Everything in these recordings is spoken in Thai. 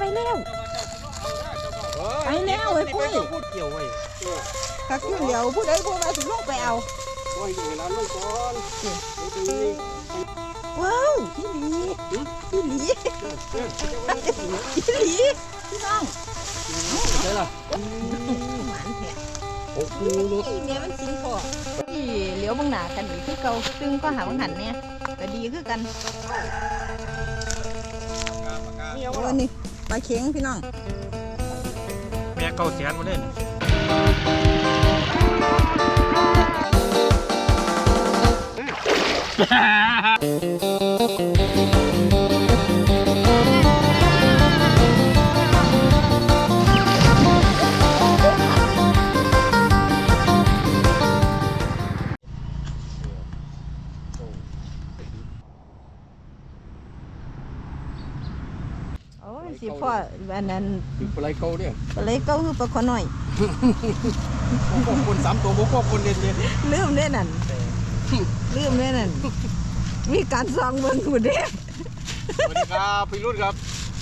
ไปแล้วไปแล้วไอ้ปุ้ยพูดเกี่ยวไว้ถ้าขึ้นเดี๋ยวผู้ใดผู้มาสิลงไปเอาโอ้ยดูร้านลูกก่อนนี่ดูว้าวพี่หลีพี่หลีพี่หลีพี่น้องใช่ล่ะหมันแท้โอ้โหนี่เนี่ยมันสิงพอนี่เหลียวเบังหน้ากันอีกคือเก่าซึ่งก็หาบังหันเนี่ยก็ดีคือกัน นี่เอาโอ้นี่ ปลาเข็งพี่น้องแม่เก่าแสนมาเล่นโออันนั้นคือปลายเก่าเนี่ยปลาเล็กเก็คือปลาขอหน่อยพวกคนสามตัวพวกคนเด่นเด่นลืมเด้นั่นลืมเด้นั่นมีการซองเบิ่งหูเด้สวัสดีครับพี่รุ่นครับ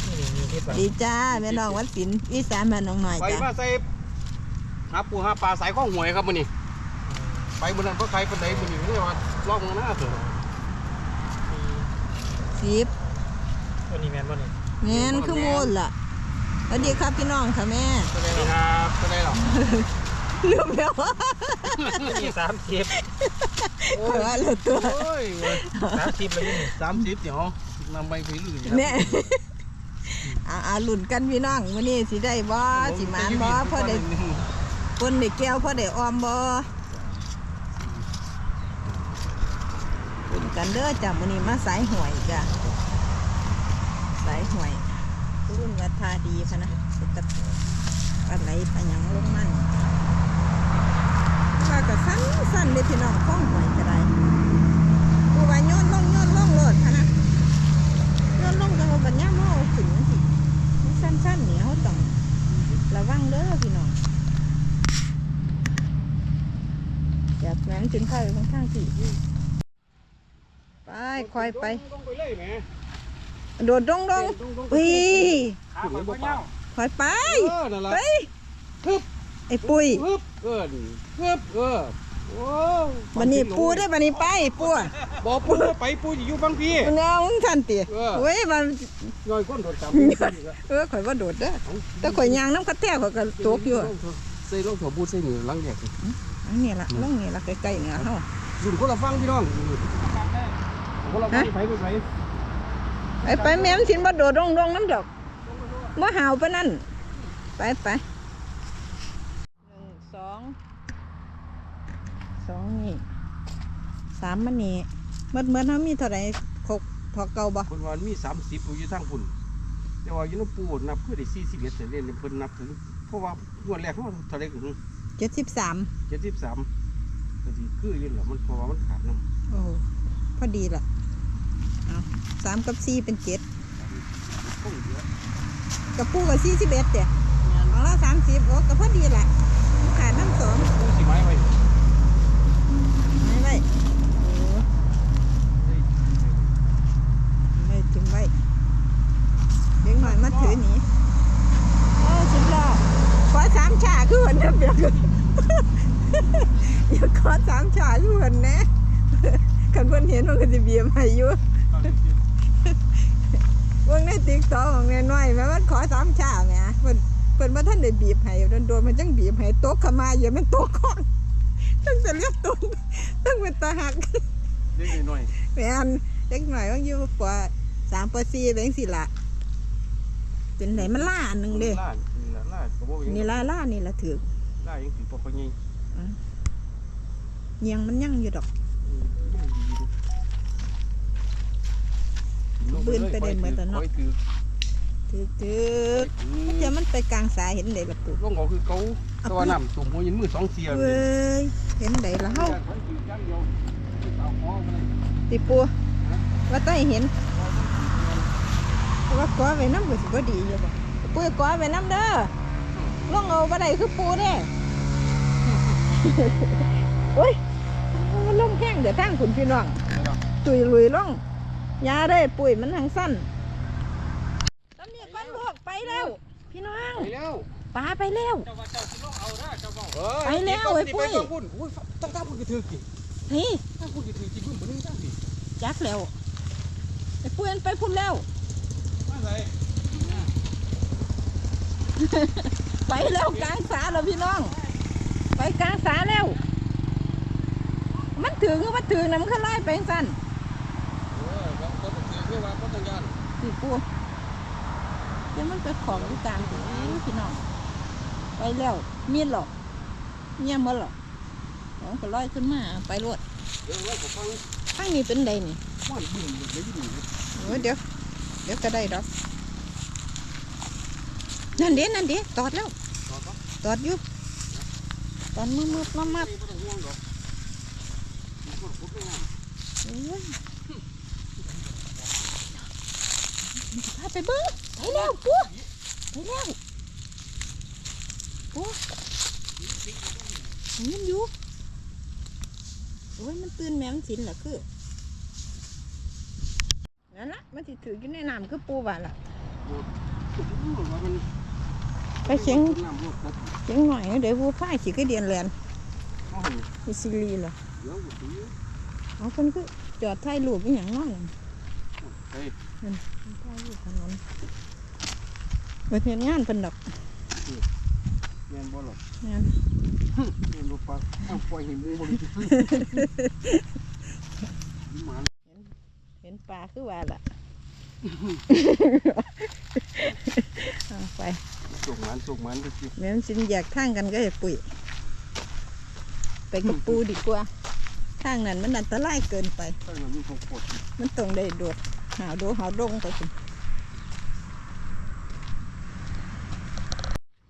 นี่มีที่ปลาดีจ้าแม่น้องวัดศิลป์อีสานแม่น้องหน่อยไปจ้ามาใส่หาปูหาปลาสายข้องหวยครับมื้อนี้ไปบนนั้นเพราะใครเป็นไหนมื้อนี้เรียกว่าลอกมือหน้าเถอะสิบตัวนี้แมนบ่นี่แม่นคือโมดล่ะ สวัสดีครับพี่น้องค่ะแม่สวัสดีครับเป็นไรหรอลืมแล้วมีสามสิบโอ้ขอยว่าเราตัวโอ้ยสามสิบเลยนี่สามสิบเดี๋ยวนำไปคุยลื่นเนี่ยอ่าอ่าลุ้นกันพี่น้องวันนี้สิได้บ่สิหมานบ่พอได้คนได้แก้วพอได้ออมบ่ลุ้นกันเด้อจ้ะมื้อนี้มาสายหวยจ้ะสายหวย รุ่นวัฒาดีพะนะสิตะปลาไหลปลาหยังลงมันว่าก็สั้นสั้นเลยพี่น้องข้องหวยก็ได้ผู้ว่าโยนล่องโยนล่องโลดพะนะโยนลงจังว่าบัดย่ามเอาขึ้นจังซี่มันสั้นๆนี่เฮาต้องระวังเด้อพี่น้องจากนั้นถึงเข้าไปข้างๆสิไปคอยไป โดดดงดงอุ้ยขาไปบ่เน่าคอยไปเออนั่นแหละไปไอ้ปุ้ยฮึบเออฮึบเออโอ้บันนี้ปูได้อบันนี้ไปปูอะบอกปูไปปูอยู่ฟังพี่มันเอามึงทันติเออเว้ยมันย่อยก้นโดดจับเออข่อยว่าโดดเด้อแต่ข่อยยางน้ำกระแทกข่อยก็ตกอยู่อะใส่รองเท้าบูทใส่หนึ่งลังแยกอันนี้ล่ะลงนี่ล่ะใกล้ๆเนี่ยเฮารุ่นคนละฟังพี่น้องคนละฟังไปไปไป ไปไปแม่มนสินบ่โดดลงลงน้ำดอกบ่หาวปานนั่น ไปไปหนึ่งสองสองนี่สามมันนี่เมื่อเมื่อเขามีเท่าไหร่ครบพอเก่าบ่คนวันมีสามสิบอยู่ทางพุ่นแต่ว่าอยู่น้ำปูนับเพื่อได้สี่สิบเอ็ดเล่นเพิ่นนับถึงเพราะว่างวดแรกเขาเท่าไรถึงเจ็ดสิบสามเจ็ดสิบสามก็สิคืออยืนหรอมันเพราะว่ามันขาดน้ำโอ้โหพอดีล่ะ เอาสามกับสี่เป็นเจ็ดต้องเยอะกับปูกับสี่สิบเอ็ดเดียของเราสามสิบโอ้ก็พอดีแหละขาดน้ำสองต้องสิไม้ไว้ไม่ไม่โอ้ไม่ถึงไว้เด็กหน่อยมาถือหนีโอ้สิบล้อขอสามชาคือวันนี้เบียกอย่าขอสามชาอยู่วันนะคันเพิ่นเห็นมันก็จะเบียมให้อยู่ เบิ่งในติ๊กต็อกของแม่น้อยแม่มันขอสามชาแหม่เพิ่นเพิ่นบ่ทันได้บีบให้โดนๆมันจังบีบให้โต๊ะขมาอย่ามันโต๊ะก่อนตั้งแต่เรียบต้นตั้งเป็นตาหักเล็กน้อยแม่นเล็กหน่อยว่าอยู่ปสามปสี่เป็นจังสิละเป็นไหนมันล่าอันหนึ่งเด้ล่านี่ล่ะล่าก็บอกอย่างนี่ล่าล่านี่ละถือล่ายังถือปอกยังเยียงมันยั่งอยู่ดอก ถือถือถือเดี๋ยวมันไปกลางสายเห็นไดละปุ๊ลงเขาคือเขาตัวน้ำตุ่มหัวยินมือสองเสียเว้ยเห็นไดละเฮาติปูว่าต้อยเห็นว่ากอไว้น้ำก็สิบ่ดีอยู่บ่ปูกอไว้น้ำเด้อลงเอาบ่ได้คือปูเด้โอ้ยมันลงแห้งเดี๋ยวทางคุณพี่น้องตุยลุยล่อง ยาได้ปุ๋ยมันทางสั้นตำนี้ก้อนลูกไปแล้ว พี่น้องไปแล้วปลาไปแล้ว เจ้าว่าเจ้าสิลงเอาเด้อเจ้าบอกไปแล้วไอ้ปุ้ยไปต้องพุ่นอุ้ยต้องตามพุ่นกระถือกี่นี่ตามพุ่นกระถือกี่พุ่นบ่นึงจังสิจักแล้วไอ้ปุ้ยมันไปพุ่นแล้ว มาใส่ไปแล้วกลางสาแล้วพี่น้อง ไปกลางสาแล้ว มันถึงมันถึงน้ำข้าไล่ไปสั้น เออแล้วก็ต้องถือเพื่อว่าบ่ต้องยาน สิปูเดี๋ยวมันไปของอยู่กลางถึงพี่น้องไปแล้วมีดหรอกเมียมันหรอกน้องก็ลอยขึ้นมาไปรวดข้างนี้เป็นใดนี่เออเดี๋ยว เดี๋ยวก็ได้ดอกนั่นเด้นั่นเด้ตอดแล้วตอดอยู่ตอนมืดมืดมามาบ่ต้องห่วงดมันก็พุดได้งาม โอ้ย พาไปเบิ้งไปแล้วปูไปแล้วปูมันอยู่โอ้ยมันตื่นแม่มันสินเหรอคือนั่นละมันสิถืออยู่ในน้ำคือปูว่าล่ะว่ามันไปเชียงน้ำรถครบเชียงหน่อยเดี๋ยวปูพายสิก็เดียนแลนเอ้ามีซีรีส์เหรอเดี๋ยวก็ถือเอาคนคือจอดถ่ายรูปอีหยังน้อยนั่น เฮ้ยถ่ายรูปถนนเปิดเห็นงานเป็นดอกแม่นบ่หรอกงานแม่นบ่ปลาเอาปล่อยให้หมูบ่รู้หมาเห็นปลาคือว่าล่ะเอาไปสุกหมันสุกหมันไปสิแม่นสินอยากทางกันก็จะปุ๋ยไปกับปูดีกว่าทางนั้นมันอันตรายเกินไปถ้ามันมีของโคตรมันต้องได้โดด หาวโดดหาวดงไปสิ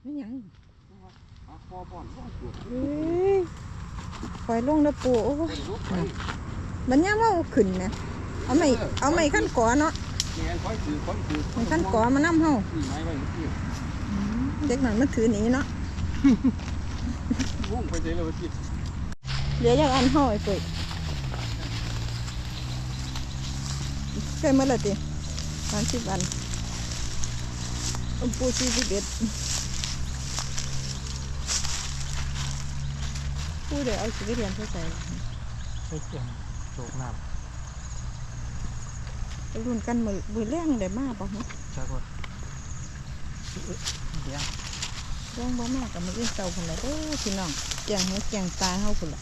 ไม่หยังหาคอบ่อนบ่ปวดเอ้ยปล่อยลงแล้วปูโอ้ไปยลุกไปมันย่าว่าเอาขึ้นนะเอาไม่เอาไม่ขั้นก่อเนาะแม่นคอยถือคอยถือไม่ขั้นก่อมานํเฮานี่ไม้ไว้นี่เด็กหน่อยมันถือหนีเนาะวงไปเลยเลยว่าสิเหลืออย่าง อันเฮาไอ้ปุ๋ยเคยมาและติสามสิบอันอมปูสี่สิบเอ็ดปูเดี๋ยวเอาชีวิตเรียนเพื่อใส่ไปเกี่ยงโศกน้ไปรุ่นกันมือมือแรงได้มากป่ะฮะำจักว่าเดี๋ยวแรงบ่มากกับมืออื่นเต่าคนละเด้อพี่น้องแจงหัวแจงตาเฮาคนละ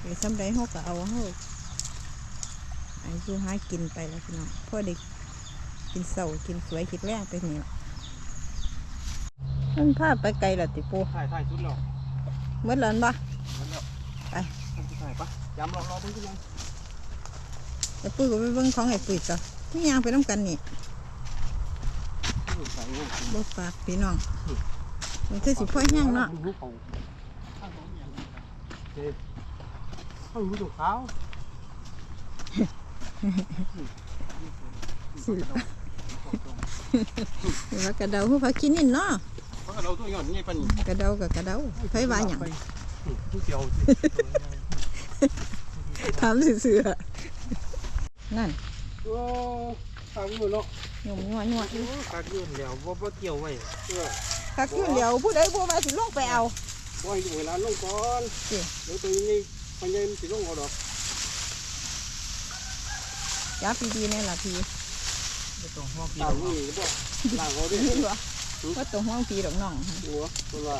ไปซ้ำใดเฮาก็เอาเฮา ไอ้ยูหากินไปแล้วพี่น้องพ่อเด็กกินเสากินสวยคิดแรงไปนี่ล่ะมันพาไปไกลละติปูถ่ายถ่ายสุดแล้วเมื่อแล้วบ่มันแล้วไปถ่ายปะยามรอรอเพิ่นขึ้นมาไอ้ปุ้ยก็ไปเบิ่งของไอ้ปุ้ยต่อนี่ยางไปน้ำกันนี่ใส่เงินบ่ฝากพี่น้องมันคือสิพ่อแห้งเนาะเขารู้ตัวเขา สิล่ะเดี๋ยวว่ากระเดาผู้พักกินนี่เนาะเพราะเราตัวหย่อนนี่ปะนี่กระเดากับกระเดาไผว่าหยังผู้เดียวสิถามซื่อๆนั่นโอ้ทางมือเนาะหยุ่มยัวยัวโอ้กักยื่นแล้วบ่บ่เกี่ยวไว้เออคักขึ้นเดี๋ยวผู้ใดผู้มาสิลงไปเอาว่าให้ดูเวลาลงก่อนสิเดี๋ยวตัวนี้มันยังสิลงเอาดอก จับดีๆแน่ล่ะพี่บ่ต้องห่วงพี่ตาดมอกนี่บ่ล่างเอาดิเห็นบ่ว่าต้องห่วงพี่ดอกน้องหัวตัวละ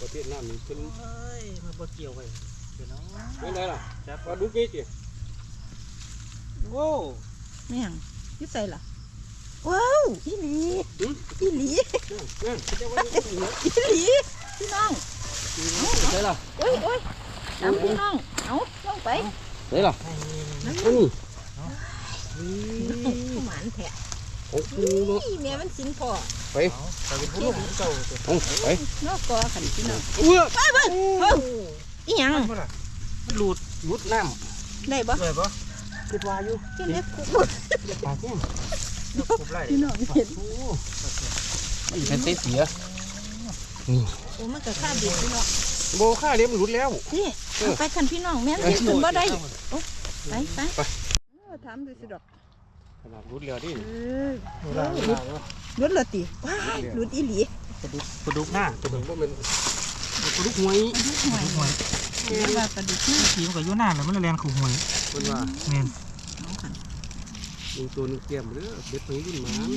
ประเทศน้ำนี่เป็นเอ้ยมันบ่เกี่ยวไว้เดี๋ยวเนาะไม่ได้ล่ะจักว่าดูกี่จีโว้แม่งอยู่ใส่ล่ะว้าวอีหลีอืมอีหลีเนี่ยจะว่าจะเหลืออีหลีพี่น้องได้ล่ะโอ้ยโอ้ยตามพี่น้องเอาลงไป ได้ล่ะนี่อันนี้หมานแทะโอ้โหเนาะนี่แม่มันสินพอไปเอาแต่เป็นผู้ลงเก่าตัวเอาไปนอกกอขันพี่น้องเอื้อไปเบิ่งเฮ้ยอีหยังมันบ่ล่ะมันหลุดมุดน้ได้บ่เลยบ่ำคิดว่าอยู่เจ้าเล็กกุดปากแห้งยกคุบไล่พี่น้องเห็นโอ้ยเป็นเสียเสียโอ้มันก็ค่าบิดพี่น้อง โบค่าเลี้ยมหลุดแล้วนี่เอาไปขันพี่น้องแม่นเห็นขึ้นบ่ได้โอ้ไปไปไป เออถามดูสิดอกขนาดรุดเรือดิเออเวลาเวลาเนาะรุดละติว้ายรุดอีหลีปลาดุกปลาดุกหน้าตัวหนึ่งว่ามันกระดูกหวยหวยหวยเรียกว่ากระดูกหน้า ขี่มันก็อยู่หน้าแล้วมันเลยแรงขู่หวยมันว่าแม่นน้องขัน ยิงตัวนึงเกี่ยมเด้อเบ็ดพญิรุ่นหมาเ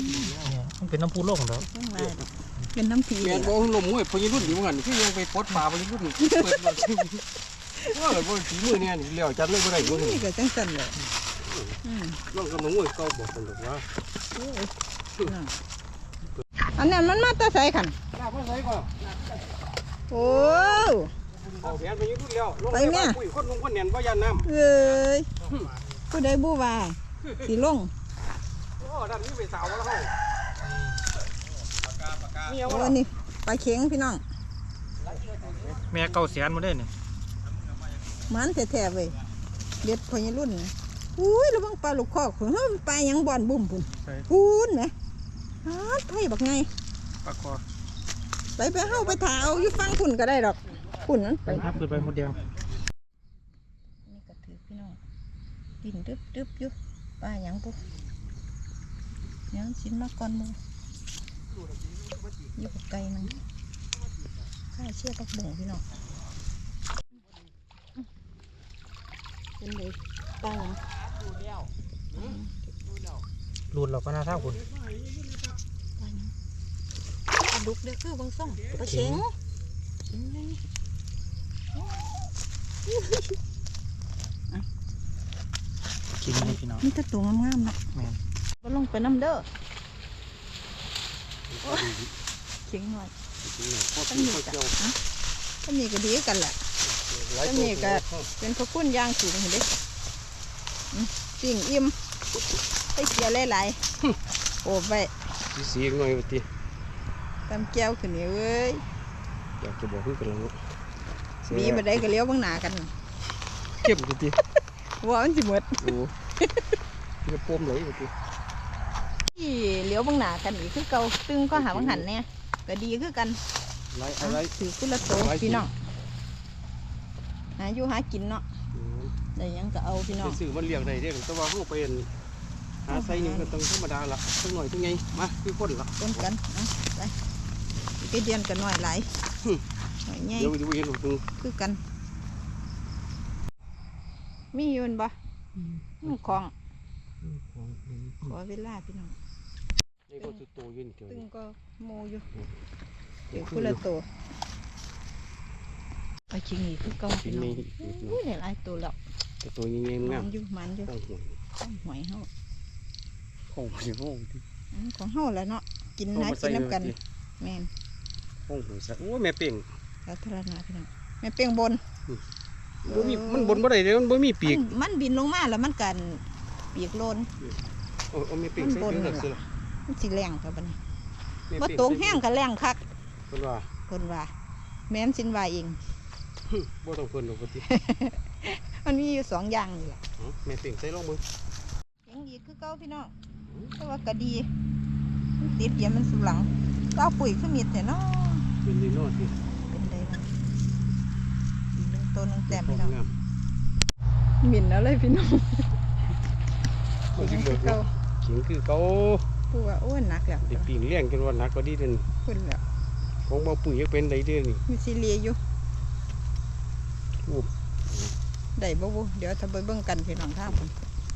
นี่ยมันเป็นน้ำพุโลกของเราต้องมาดอกเป็นน้ำผีแม่เลยนบ่ล่ะลมมวยพญิรุ่นอยู่เหมือนกันคือยังไปปลดปลาพญิรุ่นเปิดบ่ว่าเลยบ่ฝีมือเนี่ยนี่แล้วจัดเลยบ่ได้บ่นี่ก็จังสันเลยอืมลองกับน้องมวยเก่าบอกกันดอกว่าอันนั้นมันมาแตาใส่ขันลาบ่ใส่ก่อนโอ้เอาแผนพญิรุ่นแล้วลงไปแม่คุยคนลงคนแน่นบ่ย่านน้ำเอ้ยผู้ใดบูว่า สีลงโอ้ด้านนี้ไปสาวแล้วเฮามีเอาโอ้บ่นี่ปลาเข็งพี่น้อง แม่เก่าแสนมาได้เนี่ยมันแท้ๆเว้ยเด็ดพอยรุ่นนะอุ้ยระวังปลาลูกคอกพุ่นเฮ้ยปลาหยังบ่อนบุ่มพุ่นพูนไหมฮาดไผ่บักไงปลาคอไปไปเฮาไปถาเอาอยู่ฟังพุ่นก็ได้ดอกพุ่นนั้นไปครับขึ้นไปหมดเดียว นี่ก็ถือพี่น้องดินดึบดึบอยู่ ปลาหยังปุ๊ยังสินมาก่อนหมูอยู่กับไก่นึงข้าเชื่อตักบ่งพี่น้องเป็นเลยปลาหยังรูดเราก็น่าเท่าคุณปลาหยังปลาดุกเด้อคือบางซ่องปลาเข็งเข็งเลย กินเลยพี่น้องมีแต่ตัวงามๆเนาะแม่นบ่ลงไปน้ำเด้อเข็งหน่อยพอตั้ตีงนี่พอก็เจียวฮะตั้งนี่ก็ดีกันแหละตั้งนี่ก็เป็นพระคุณย่างสูงเห็นเด้อืมสิ่งอิ่มไปเสียหลายๆโอ้ไปสีสีหน่อยว่าติตำแก้วขึ้นนี่เว้ยอยากจะบอกคือกันแล้วมีมาได้ก็เลี้ยวเบางหน้ากันเข้มว่า ติว่ามันสิหมดโอ้จะปมเลยว่าติที่เลี้ยวเบางหน้ากันอีกคือเก่าตึงก็หาบางหันเนี่ยก็ดีคือกันไรอะไรถือกุละโตพี่น้องหาอยู่หากินเนาะได้หยังก็เอาพี่น้องไปซื้อมันเลี้ยงได้เด้แต่ว่าเฮาไปอั่นหาไซนี่มันก็ต้องธรรมดาละสักหน่อยจังไงมาคือคนละต้นกันเอาไปอีกเดือนกันหน่อยหลายหึหน่อยใหญ่เดี๋ยวไปดูเห็นหนูตึงคือกัน มีอยืนบ่อืมของขอเวลาพี่น้องนี่ก็สุดโตอยืนเดี๋ยวตึงนี้ก็โมอยู่เดี๋เดี๋ยยววคุคุณละละตัวไปชิงอีกคือเก่ากิพี่นน้อนี่งอุ้ยเนี่ยหลายตัวแล้วแต่ตัวยังไงมังามนอยู่มันอยู่ต้องห่วงต้องหวยเฮาห้องสิห้องที่อืมของเฮาแหล้วเนาะกินห้องหามากิใส่นเลยน้ำกันแม่นห้องหัวใส่โอ้แม่เป่งสาธารณะพี่น้องแม่เป้งบน บ่มีมันบนบ่ได้เด้มันบ่มีปีก มันมันบินลงมาแล้วมันกันปีกโลนเอาเอาแม่เป่งใส่มันบนเดือดนั่นสิล่ะล่ะมันสิแรงกับบัดนี้แม่บ่เป่งตกแห้งก็แรงคักเพิ่นว่าคนว่า แม่นสินว่าเองบ่ต้องเพิ่นดอกปกติมันมีอยู่สองอย่างนี่แหละเอาแม่เป่งใส่ลองมือยังดีคือเก่าพี่น้องแต่ว่าก็ดีมันติดเดี๋ยวมันสุหลังก็เอาปุ๋ยขึ้นมีดแต่เนาะเป็นดีเนาะสิ เป็นได้บ้างอีกหนึ่ง ตัวหนึ่งแต้มพี่น้องงามหมิ่นแล้วเลยพี่น้องมันสิยังเบิคือดเก่าเนาะขิงคือเก่าผู้ว่าโอ้ยหนักแล้วได้ปิ่งเลี้ยงกันว่าหนักกว่าดีเด่นขึ้นแล้วของบ่ปุ๋ยยังเป็นได้เด้อนี่มีซีเรียอยู่โอ้ได้บ่บุเดี๋ยวถ้าไปเบิ่งกันพี่น้องทางผม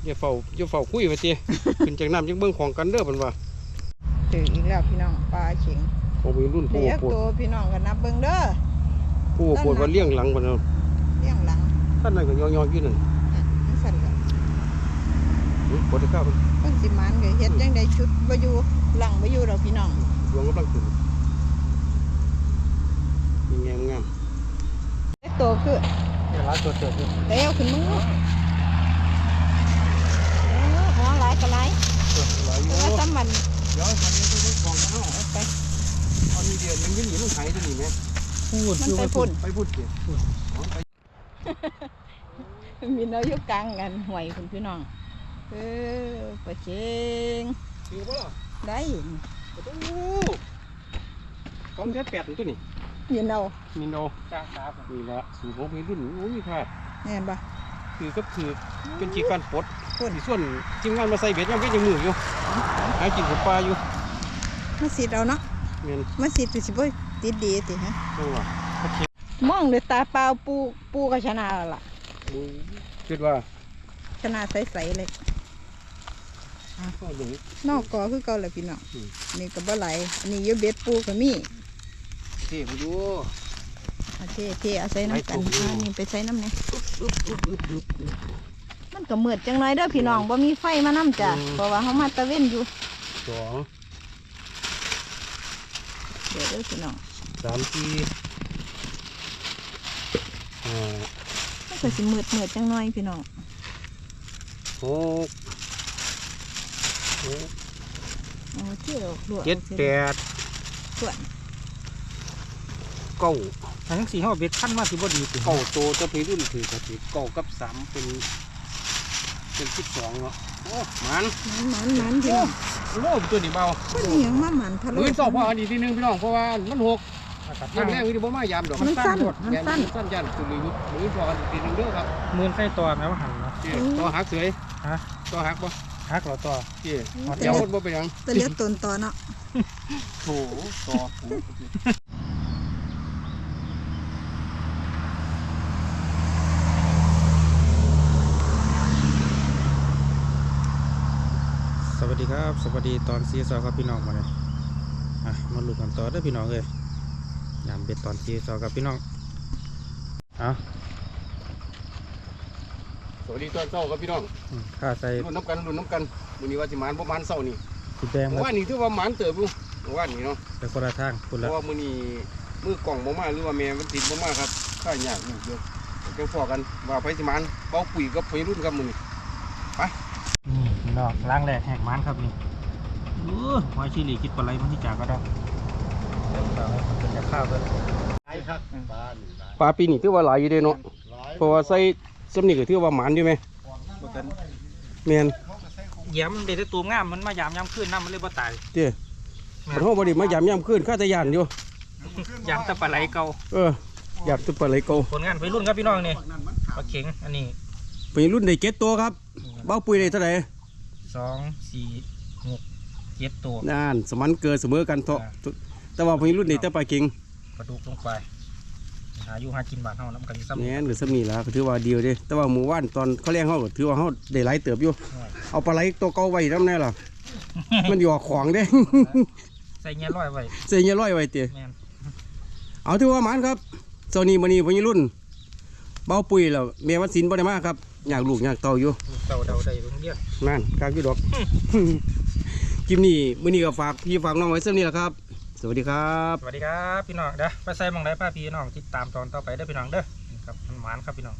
อย่าเฝ้าอย่าเฝ้าคุยว่าติขึ้นจากน้ำจังเบิ่งของกันเด้อเพิ่นว่าเจออีกแล้วพี่น้องปลาเข็งของวัยรุ่นเดี๋ผู้ยวปวดตัวพี่น้องกันนับเบิ่งเด้อผู้ปวดว่าเลี้ยงหลังบ่เนาะ เลี้ยงหลังท่านนั้นก็ย่อๆอยู่นั่นอะนี่สั่นแล้วหึบ่ได้ข้าวเพิ่นเพิ่นสิมานก็เฮ็ดจังไดชุดบ่อยู่หลังบ่อยู่ดอกพี่น้องดวงกำลังขึ้นยังไงงามเล็กตัวคือเดี๋ยวร้านตัวเติบอยู่เดี๋ยวขึ้นมือเออหัวหลายก็หลายตัวหลายอแต่ยู่ว่าซ้ำมันเดี๋ยวมันจะเป็นของเฮาเอาไปเอานี่เดือนมันยืนหนีมันหายตัวนี้แม่พูดมันคือไปไปพุ่น ไปพูดสิอ๋อไป มีน้อยอยู่กลางกันห่วยคุณพี่น้องเออปลาเจงถือบ่ล่ะได้โอ้โหของแค่แปดตัวนี่ยินเอามีโนจ้างครับนี่ละสูบของเพรุ่นโอ้ยพลาดแน่นปะคือก็คือเป็นจีการปลดพุ่นที่ส่วนทีมงานมาใส่เบ็ดยังเป็นยังมืออยู่หากินกับปลาอยู่มาสิเอาเนาะเงี้ยมาสิติสิบ่ติดดีติฮะจังหวะ มองด้วยตาเปล่าปูปูก็ชนะแล้วล่ะ คิดว่าชนะใสๆเลยก็ดูนอกกอคือเก่าแหละพี่น้องอืม นี่ก็บ่ไหลอันนี้อยเบ็ดปูก็มีเท่ไปดู เอาเท่เท่เอาใส่น้ำกันไปถูกอันนี้ไปใส่น้ำเนี่ยมันก็มืดจังเลยเด้อพี่น้องบ่มีไฟมานํจ้ะเพราะว่าเฮามาตะเว้นอยู่สองเดี๋ยวเด้อพี่น้องสามสี่ห้า มันก็สิมืดมืดจังหน่อยพี่น้องหกหกเอาเที่ยวลวกเจ็ดแปดส่วนเก้าอันทั้งสี่ห้าเบ็ดขั้นมาสิบ่ดีติเก้าโตจะไปรุ่นถือกระติเก้ากับสามเป็น เป็นสิบสองเนาะโอ้มันมันมันมันพี่น้องโอ้ตัวนี้เบาคนนี้ยังมาหมันทะลุมือสอบพ่ออันนี้ทีนึงพี่น้องเพราะว่ามันหก อากาศยัทางงแรงอยู่บ่มายามดอกมันสั้นมันยันสั้นสั้นยันตัวนี้มือสอบอันทีนึงเด้อครับหมื่นไส้ตัวแม้ว่าหันเนาะเจ้ต่อหักเสยฮะต่อหักบ่ฮักเราตัวเจ้อ๋อเดี๋ยวคนบ่ไปหยังตัวเลี้ยงตนต่อเนาะโถต่อสวัสดีครับ สวัสดีตอนซีซอครับพี่น้องมาเลยอะมาลุ้นกันต่อเด้อพี่น้องเลย ยามเบ็ดตอนซีซอกับพี่น้องเอะสวัสดีตอนเช้าครับพี่น้องข้าใส่รุ่นน้ำกันรุ่นน้ำกันมื้อนี้ว่าสิหมานบ่หมานเช้านี่สีแดงเมื่มาอวานนี้ถือว่าหมานเติบอยู่เมื่อวานนี้เนาะไปคนละทางคุณเพละราะว่ามื้อนี้มือกล่องบ่มาหรือว่าแม่มันติดบ่มาครับข้ายากอยู่เด้อเดี๋ยวพอกันว่าไปสิหมานเป้าปุ๋ยกับไปรุ่นครับมื้อนี้นี่พี่น้องล้างแรกแหกมันครับนี่อู้หอยชิลีคิดปลาไหลมันที่จากก็ได้ เดี๋ยวเราให้มันเป็นจะข้าวกันปลาปีนี้ถือว่าหลายอยู่เด้เนาะเพราะว่าใส่สำนี่ก็ถือว่าหมานอยู่ไหมแม่นเหยี่ยมมันเด็ดตัวงามมันมายามยามขึ้นน้ำมันเลยบ่ตายเจ้มันเฮาบ่ได้มายามยามคืนข้าแต่ยานอยู่ยามแตะปลาไหลเก่าเอออยากตุปลาไหลเก่าผลงานไปรุ่นครับพี่น้องนี่ปลาเข็งอันนี้ไปรุ่นได้เจ็ดตัวครับเบ้าปุ๋ยได้เท่าไหร่สองสี่หกเจ็ดตัวนั่นสมันเกิดเสมอกันเถาะ แต่ว่าไปรุ่นได้แต่ปลาเก่งกระดูกลงไปหาอยู่หากินบาทเฮาน้ำกันที่ซ้ำแม่นหรือสำนี่ล่ะก็ถือว่าเดียวเด้แต่ว่าหมู่บ้านตอนเขาเลี้ยงเฮาก็ถือว่าเฮาได้หลายเติบอยู่ เอาปลาไหลตัวเก่าไว้นำแน่ล่ะ มันอยู่อของเด้ใส่เงี้ยร้อยไว้เสียร้อยไว้เตะแม่นเอาถือว่าหมันครับโซนี้มื้อนี้พญรุ่นเบ้าปุ๋ยแล้วแม่วันศิลป์บ่ได้มาครับอยากลูกอยากเต่าอยู่ลูกเต่าเดาได้โรงเรียนนั่นกากอยู่ดอกคลิปนี้มื้อนี้ก็ฝากพี่ฝากน้องไว้เส้นนี้แหละครับ สวัสดีครับสวัสดีครับพี่น้องเด้อไปใส่หมองได้ป้าพี่น้องติดตามตอนต่อไปเด้อพี่น้องเด้อนี่ครับมันหวานครับพี่น้อง